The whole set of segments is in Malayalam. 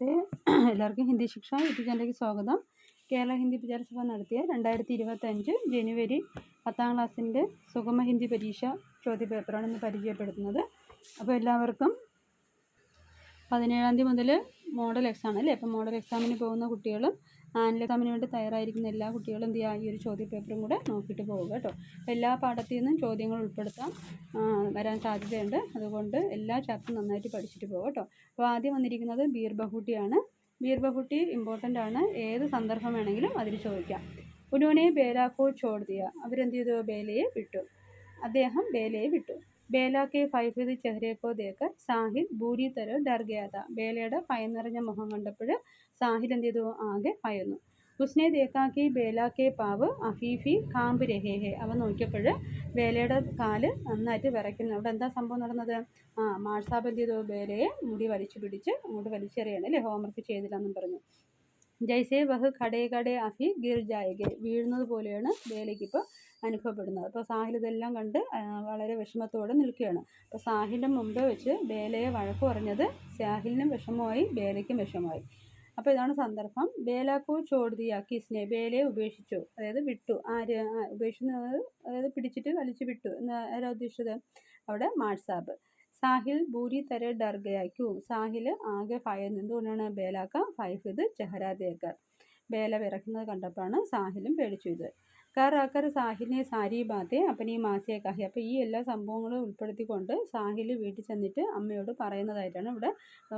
നമസ്തേ. എല്ലാവർക്കും ഹിന്ദി ശിക്ഷ യൂട്യൂബ് ചാനലിലേക്ക് സ്വാഗതം. കേരള ഹിന്ദി പ്രചാരസഭ നടത്തിയ രണ്ടായിരത്തി ഇരുപത്തഞ്ച് ജനുവരി പത്താം ക്ലാസ്സിന്റെ സുഗമ ഹിന്ദി പരീക്ഷ ചോദ്യപേപ്പറാണ് ഇന്ന് പരിചയപ്പെടുത്തുന്നത്. അപ്പോൾ എല്ലാവർക്കും പതിനേഴാം തീയതി മുതൽ മോഡൽ എക്സാം അല്ലേ? അപ്പോൾ മോഡൽ എക്സാമിന് പോകുന്ന കുട്ടികളും ആനുവൽ എക്സാമിന് വേണ്ടി തയ്യാറായിരിക്കുന്ന എല്ലാ കുട്ടികളും എന്ത് ചെയ്യുക ഈ ഒരു ചോദ്യപേപ്പറും കൂടെ നോക്കിയിട്ട് പോവുക കേട്ടോ. എല്ലാ പാഠത്തിൽ നിന്നും ചോദ്യങ്ങൾ ഉൾപ്പെടുത്താം വരാൻ സാധ്യതയുണ്ട്. അതുകൊണ്ട് എല്ലാ ചാപ്റ്ററും നന്നായിട്ട് പഠിച്ചിട്ട് പോവുക കേട്ടോ. അപ്പോൾ ആദ്യം വന്നിരിക്കുന്നത് ബീർ ബഹുട്ടിയാണ് ബീർ ബഹുട്ടി ഇമ്പോർട്ടന്റ് ആണ്. ഏത് സന്ദർഭം വേണമെങ്കിലും അതിൽ ചോദിക്കാം. ഉനോനെ ബേലാക്കോ ചോട് അവരെന്ത് ചെയ്തു? ബേലയെ വിട്ടു. അദ്ദേഹം ബേലയെ വിട്ടു. ബേല കെ ഫൈഫിദ് ചെഹ്രേക്കോ ദേക്കർ സാഹിൽ ഭൂരി തര ഡർ ഗയാ താ ബേലയുടെ ഭയം നിറഞ്ഞ മുഖം കണ്ടപ്പോൾ സാഹിൽ എന്ത് ചെയ്തു? ആകെ ഭയന്നു ഉസ്നെ ദേക്കാക്കി ബേല കെ പാവ് അഫീഫി കാമ്പ് രഹേ ഹേ അവൻ നോക്കിയപ്പോൾ ബേലയുടെ കാൽ നന്നായിട്ട് വിറയ്ക്കുന്നു. അവിടെ എന്താ സംഭവം നടന്നത്? ആ മാഴ്സാബ് എന്ത് ചെയ്തു? ബേലയെ മുടി വലിച്ചു പിടിച്ച് അങ്ങോട്ട് വലിച്ചെറിയാണ്. അല്ലേ? ഹോംവർക്ക് ചെയ്തില്ലെന്നും പറഞ്ഞു. ജയ്സേ വഹ് ഖടേ ഖടേ അഫി ഗിർ ജായകെ വീഴുന്നത് പോലെയാണ് ബേലയ്ക്ക് ഇപ്പോൾ അനുഭവപ്പെടുന്നത്. അപ്പോൾ സാഹിൽ ഇതെല്ലാം കണ്ട് വളരെ വിഷമത്തോടെ നിൽക്കുകയാണ്. അപ്പോൾ സാഹിലിന്റെ മുമ്പേ വെച്ച് ബേലയെ വഴക്ക് പറഞ്ഞത് സാഹിലിനും വിഷമമായി ബേലയ്ക്കും വിഷമമായി. അപ്പോൾ ഇതാണ് സന്ദർഭം. ബേലാക്കോ ചോടുതിയ കിസ്നെ ബേലയെ ഉപേക്ഷിച്ചു. അതായത് വിട്ടു. ആര് ഉപേക്ഷിക്കുന്നത് അതായത് പിടിച്ചിട്ട് വലിച്ചു വിട്ടു. എന്ന് ആരാ ഉദ്ദേശിച്ചത്? അവിടെ മാട്സാബ് സാഹിൽ ബൂരി തര ഡർ ഗയാ ക്യൂ സാഹിൽ ആകെ ഭയന്നു എന്തുകൊണ്ടാണ് ബേലാക്ക ഫൈഫ് ഇത് ചെഹരാദേക്കർ ബേല വിറയ്ക്കുന്നത് കണ്ടപ്പോഴാണ് സാഹിലും പേടിച്ചു ഇത് കർ സാഹിലിനെ സാരി ബാത്തെ അപ്പനെയും മാസിയെ കഹി. അപ്പോൾ ഈ എല്ലാ സംഭവങ്ങളും ഉൾപ്പെടുത്തിക്കൊണ്ട് സാഹിൽ വീട്ടിൽ ചെന്നിട്ട് അമ്മയോട് പറയുന്നതായിട്ടാണ് ഇവിടെ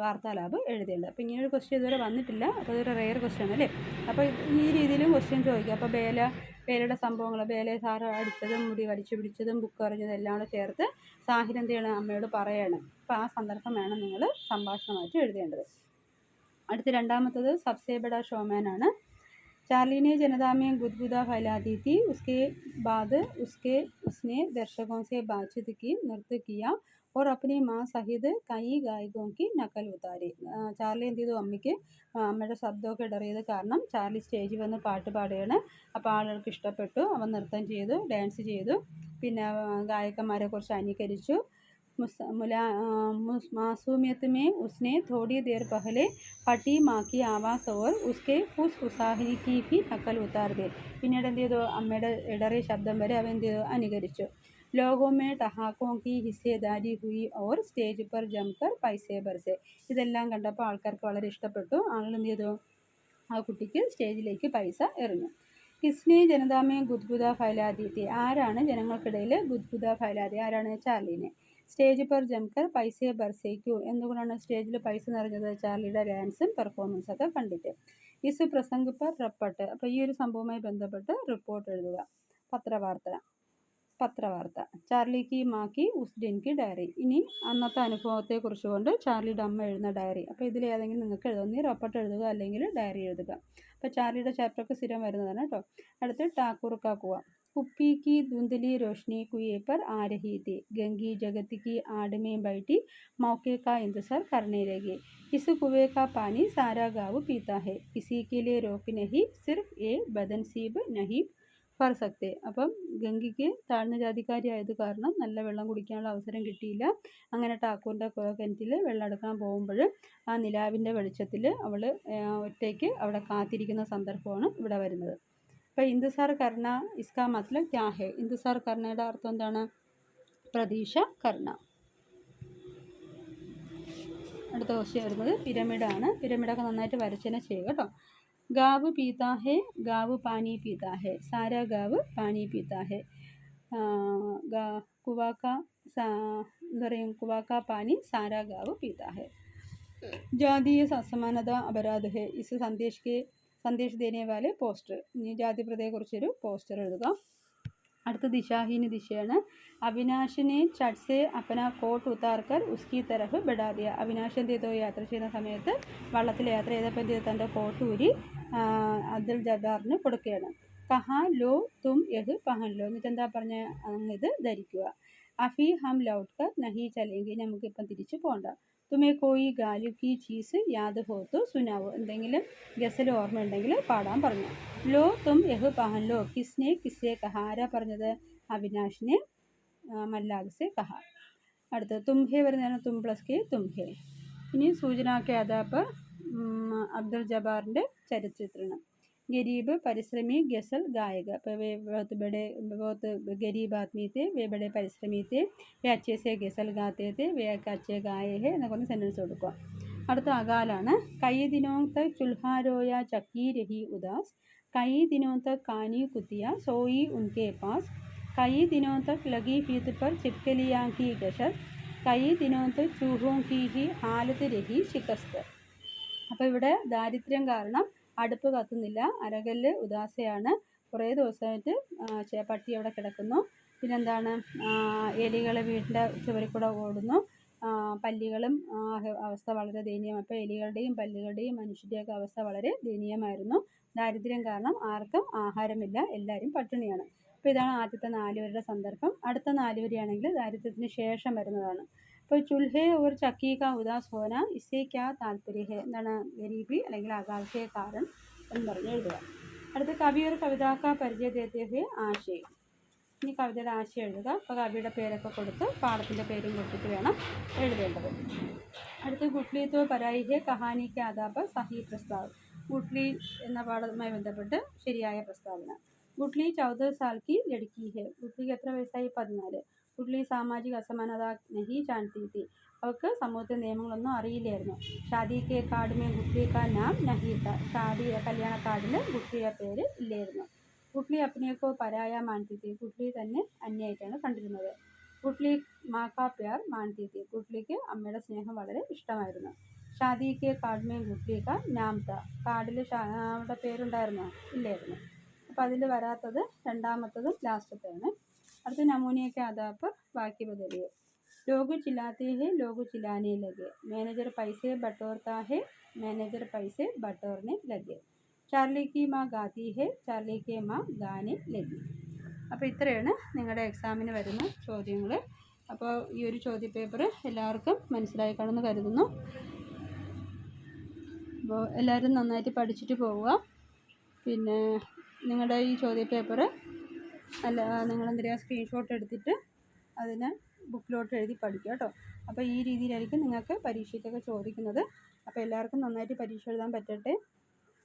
വാർത്താലാബ് എഴുതിയുള്ളത് അപ്പോൾ ഇങ്ങനെ ഒരു ക്വസ്റ്റ്യൻ ഇതുവരെ വന്നിട്ടില്ല. അപ്പോൾ ഇതൊരു റെയർ ക്വസ്റ്റ്യൻ അല്ലേ? അപ്പോൾ ഈ രീതിയിലും ക്വസ്റ്റ്യൻ ചോദിക്കുക അപ്പോൾ ബേല ബേലയുടെ സംഭവങ്ങൾ ബേലയെ സാറ് അടിച്ചതും മുടി വലിച്ചു പിടിച്ചതും ബുക്ക് എറിഞ്ഞതും എല്ലാം കൂടെ ചേർത്ത് സാഹിൽ എന്ത് ചെയ്യണം? അമ്മയോട് പറയണം. അപ്പോൾ ആ സന്ദർഭം വേണം നിങ്ങൾ സംഭാഷണമായിട്ട് എഴുതേണ്ടത്. അടുത്ത രണ്ടാമത്തത് സബ്സേബഡ ഷോമാനാണ്. चार्ली ने जनता में गुदगुदा फैला दी थी उसके बाद उसके उसने दर्शकों से बातचीत की नृत्य किया और अपनी माँ सहित कई गायकों की നക്കൽ ഉത്താരി ആ, ചാർലി എന്ത് ചെയ്തു അമ്മയ്ക്ക് ആ, അമ്മയുടെ ശബ്ദമൊക്കെ ഇടറിയത് കാരണം ചാർലി സ്റ്റേജിൽ വന്ന് പാട്ട് പാടുകയാണ് അപ്പോൾ ആളുകൾക്ക് ഇഷ്ടപ്പെട്ടു അവൻ നൃത്തം ചെയ്തു ഡാൻസ് ചെയ്തു പിന്നെ ആ, ഗായകന്മാരെ കുറിച്ച് അനുകരിച്ചു मुस मुला आ, मुस- मासूमियत में उसने थोड़ी देर पहले फटी माँ की आवाज़ और उसके ഫുസ്ഫുസാഹിനി की भी നക്കൽ ഉത്താർ ദേ പിന്നീട് എന്ത് ചെയ്തു അമ്മയുടെ ഇടറിയ ശബ്ദം വരെ അവൻ എന്ത് ചെയ്തു അനുകരിച്ചു ലോകോ മേ ടഹാക്കോ കി ഹിസ്സേദാരി ഹുയി ഓർ സ്റ്റേജ് പർ ജംകർ പൈസേ ബർസെ ഇതെല്ലാം കണ്ടപ്പോൾ ആൾക്കാർക്ക് വളരെ ഇഷ്ടപ്പെട്ടു ആളുകൾ എന്ത് ചെയ്തു ആ കുട്ടിക്ക് സ്റ്റേജിലേക്ക് പൈസ എറിഞ്ഞു കിസ്നെ ജനതാമേ ഗുദ്ഗുദ ഫൈലാദി തി ആരാണ് ജനങ്ങൾക്കിടയിൽ ഗുദ്ഗുദ ഫൈലാദി ആരാണ് ചാർലിനെ സ്റ്റേജ് പെർ ജംകർ പൈസയെ ബർസേക്കു എന്തുകൊണ്ടാണ് സ്റ്റേജിൽ പൈസ നിറഞ്ഞത്? ചാർലിയുടെ ഡാൻസും പെർഫോമൻസ് ഒക്കെ കണ്ടിട്ട്. ഇസ് പ്രസംഗ് പെർ റപ്പട്ട് അപ്പോൾ ഈ ഒരു സംഭവവുമായി ബന്ധപ്പെട്ട് റിപ്പോർട്ട് എഴുതുക. പത്രവാർത്ത പത്രവാർത്ത. ചാർലിക്ക് മാക്കി ഉസ്ഡിൻക്ക് ഡയറി ഇനി അന്നത്തെ അനുഭവത്തെ കുറിച്ചുകൊണ്ട് ചാർലിയുടെ അമ്മ എഴുതുന്ന ഡയറി അപ്പോൾ ഇതിൽ ഏതെങ്കിലും നിങ്ങൾക്ക് എഴുതുന്ന റിപ്പോർട്ട് എഴുതുക അല്ലെങ്കിൽ ഡയറി എഴുതുക. അപ്പോൾ ചാർലിയുടെ ചാപ്റ്ററൊക്കെ സ്ഥിരം വരുന്നതാണ് കേട്ടോ അടുത്ത് ടാക്കൂർ കാക്കുക कुप्पी की धुंधली रोशनी कुएं पर आ रही थी गंगी जगत की आड़ में बैठी मौके का इंतजार करने लगी इस कुएं का पानी सारा गाँव पीता है किसी के लिए रोक नहीं सिर्फ ये बदनसीब नहीं ഫർ സക്തെ അപ്പം ഗംഗയ്ക്ക് താഴ്ന്ന ജാതിക്കാരിയായത് കാരണം നല്ല വെള്ളം കുടിക്കാനുള്ള അവസരം കിട്ടിയില്ല അങ്ങനെ ടാക്കൂറിൻ്റെ കിണറ്റിൽ വെള്ളം എടുക്കാൻ പോകുമ്പോൾ ആ നിലാവിൻ്റെ വെളിച്ചത്തിൽ അവൾ ഒറ്റയ്ക്ക് അവിടെ കാത്തിരിക്കുന്ന സന്ദർഭമാണ് ഇവിടെ വരുന്നത് അപ്പോൾ ഇന്തുസാർ കർണ ഇസ്കാ മത്ലബ് ക്യാ ഹെ? ഇന്തുസാർ കർണയുടെ അർത്ഥം എന്താണ്? പ്രതീക്ഷ കർണ അടുത്ത ക്വസ്റ്റ്യൻ വരുന്നത് പിരമിഡാണ്. പിരമിഡൊക്കെ നന്നായിട്ട് വരച്ചന ചെയ്യുക കേട്ടോ. ഗാവ് പീതാ ഹെ ഗാവ് പാനി പീതാ ഹെ. സാര ഗാവ് പാനി പീതാ ഹെ. കുവാക്ക എന്താ പറയും കുവാക്ക പാനി സാര ഗാവ് പീതാ ഹെ. ജാതീയ അസമാനത അപരാധ ഹെ. ഇസ് സന്ദേശ് കെ സന്ദേശ് ദേനെ വാലെ പോസ്റ്റർ ജാതിപ്രതയെക്കുറിച്ചൊരു പോസ്റ്റർ എഴുതുക. അടുത്ത ദിശാഹീന ദിശയാണ്. അവിനാശിനെ ചട്സെ അപ്പന കോട്ട് ഉത്താർക്കർ ഉസ്കി തരഫ് അവിനാശ് എന്ത് ചെയ്തോ? യാത്ര ചെയ്യുന്ന സമയത്ത് വള്ളത്തിൽ യാത്ര ചെയ്തപ്പോൾ എന്ത് തന്റെ കോട്ട് ഊരി അബ്ദുൽ ജബ്ബാറിന് കൊടുക്കുകയാണ്. കഹാ ലോ തും യഹ് പഹൻ ലോ. എന്നിട്ട് എന്താ പറഞ്ഞ ഇത് ധരിക്കുക. അഫി ഹം ലൗട്ട് നഹി ചലെങ്കിൽ നമുക്കിപ്പം തിരിച്ചു പോകണ്ട തുമേ കോയി ഗാലു കി ചീസ് യാദ് ഹോത്തു തു സുനാവോ എന്തെങ്കിലും ഗസൽ ഓർമ്മ ഉണ്ടെങ്കിൽ പാടാൻ പറഞ്ഞു। ലോ തും യഹ് പഹൻ ലോ കിസ്നെ കിസ്സെ കഹ പറഞ്ഞത്? അവിനാഷിനെ മല്ലാഗ്സെ കഹ। അടുത്ത് തുംഹേ വരുന്നതാണ് തും പ്ലസ് കെ തുംഹേ ഇനി സൂചനാ കേദാപ്പ് അബ്ദുൾ ജബാറിന്റെ ചരിത്രത്തിലാണ് गरीब परिश्रमी गज़ल गायक അപ്പോൾ वे बहुत बड़े बहुत गरीब आदमी थे वे बड़े परिश्रमी थे वे अच्छे से गज़ल गाते थे वे एक अच्छे गाए हैं എന്നൊക്കെ ഒന്ന് സെൻറ്റൻസ് കൊടുക്കുക അടുത്ത അകാലാണ് കൈ ദിനോ തക് ചുൽഹാ രോയ ചക്കി രഹി ഉദാസ് കൈ ദിനോ തക് കാനി കുത്തിയ സോയി ഉൻകെ പാസ് കൈ ദിനോ തക് ലഗി ഫീത്ത് पर छिपकलियाँ की गशत കൈ ദിനോ തക് ചൂഹോं की ही हालत रही शिकस्त അപ്പോൾ ഇവിടെ ദാരിദ്ര്യം കാരണം അടുപ്പ് കത്തുന്നില്ല. അരകല്ല് ഉദാസയാണ്. കുറേ ദിവസമായിട്ട് പട്ടി അവിടെ കിടക്കുന്നു. പിന്നെന്താണ്? എലികൾ വീടിന്റെ ചുവരിൽ കൂടെ ഓടുന്നു പല്ലികളും അവസ്ഥ വളരെ ദയനീയം. അപ്പോൾ എലികളുടെയും പല്ലികളുടെയും മനുഷ്യരുടെയൊക്കെ അവസ്ഥ വളരെ ദയനീയമായിരുന്നു. ദാരിദ്ര്യം കാരണം ആർക്കും ആഹാരമില്ല. എല്ലാവരും പട്ടിണിയാണ്. അപ്പോൾ ഇതാണ് ആദ്യത്തെ നാലുവരുടെ സന്ദർഭം. അടുത്ത നാലുവരെയാണെങ്കിൽ ദാരിദ്ര്യത്തിന് ശേഷം വരുന്നതാണ്. അപ്പോൾ ചുൽഹെ ഓർ ചക്കി കാ ഉദാസ് ഹോന ഇസേ ക്യാ താല്പര്യ ഹെ എന്താണ് ഗരീബി അല്ലെങ്കിൽ ആകാംക്ഷയെ കാരൻ എന്ന് പറഞ്ഞ് എഴുതുക. അടുത്ത കവി ഒരു കവിതാക്ക പരിചയത്തെ ആശയം ഇനി കവിതയുടെ ആശയം എഴുതുക. അപ്പോൾ കവിയുടെ പേരൊക്കെ കൊടുത്ത് പാടത്തിന്റെ പേരും കൊടുത്തിട്ട് വേണം എഴുതേണ്ടത്. അടുത്ത് ഗുട്ട്ലി തോ പരായി ഹെ കഹാനിക്ക് ആദാപ് സഹി പ്രസ്താവ്. ഗുട്ട്ലി എന്ന പാഠവുമായി ബന്ധപ്പെട്ട് ശരിയായ പ്രസ്താവന. ഗുട്ട്ലി ചൗദ സാൽ കി ലടുക്കി ഹെ ഗുട്ട്ലിക്ക് എത്ര വയസ്സായി? പതിനാല്. ഗുട്ട്ലി സാമാജിക അസമാനത നഹി ജാൻതി തി അവൾക്ക് സമൂഹത്തിലെ നിയമങ്ങളൊന്നും അറിയില്ലായിരുന്നു. ഷാദിക്ക് കാർഡ് മേ ഗുട്ട്ലി കാ നാം നഹീത ഷാദി കല്യാണ കാർഡിൽ ഗുട്ട്ലിയുടെ പേര് ഇല്ലായിരുന്നു. ഗുട്ട്ലി അപ്പനെയൊക്കെ പരായ മാൻതി തി ഗുട്ട്ലി തന്നെ അന്യായിട്ടാണ് കണ്ടിരുന്നത്. ഗുട്ട്ലി മാക്കാ കാ പ്യാർ മാൻതി തി ഗുട്ട്ലിക്ക് അമ്മയുടെ സ്നേഹം വളരെ ഇഷ്ടമായിരുന്നു. ഷാദിക്ക് കാർഡ് മേ കാ നാം ത കാർഡിൽ ഷായുടെ പേരുണ്ടായിരുന്നോ ഇല്ലായിരുന്നു. അപ്പം അതിൽ വരാത്തത് രണ്ടാമത്തതും ലാസ്റ്റത്തെയാണ് അടുത്ത नमूने के आधार पर बाकी बदलिए लोग चिल्लाते हैं लोग चिल्लाने लगे मैनेजर पैसे बटोरता है मैनेजर पैसे बटोरने लगे ചാർലി കി മാ ഗാതി ഹെ ചാർലി കെ മാ ഗാനെ ലഗി അപ്പോൾ ഇത്രയാണ് നിങ്ങളുടെ എക്സാമിന് വരുന്ന ചോദ്യങ്ങൾ അപ്പോൾ ഈ ഒരു ചോദ്യപേപ്പർ എല്ലാവർക്കും മനസ്സിലായി കാണുമെന്ന് കരുതുന്നു അപ്പോൾ എല്ലാവരും നന്നായിട്ട് പഠിച്ചിട്ട് പോവുക പിന്നെ നിങ്ങളുടെ ഈ ചോദ്യപേപ്പർ അല്ല നിങ്ങൾ എന്തിനാ സ്ക്രീൻഷോട്ട് എടുത്തിട്ട് അതിനെ ബുക്കിലോട്ട് എഴുതി പഠിക്കുക കേട്ടോ. അപ്പോൾ ഈ രീതിയിലായിരിക്കും നിങ്ങൾക്ക് പരീക്ഷയ്ക്കൊക്കെ ചോദിക്കുന്നത്. അപ്പോൾ എല്ലാവർക്കും നന്നായിട്ട് പരീക്ഷ എഴുതാൻ പറ്റട്ടെ.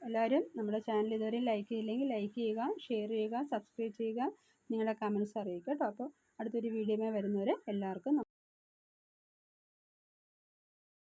എല്ലാവരും നമ്മുടെ ചാനൽ ഇതുവരെ ലൈക്ക് ചെയ്തില്ലെങ്കിൽ ലൈക്ക് ചെയ്യുക ഷെയർ ചെയ്യുക സബ്സ്ക്രൈബ് ചെയ്യുക നിങ്ങളുടെ കമൻസ് അറിയിക്കുക കേട്ടോ. അപ്പോൾ അടുത്തൊരു വീഡിയോമേ വരുന്നവരെ എല്ലാവർക്കും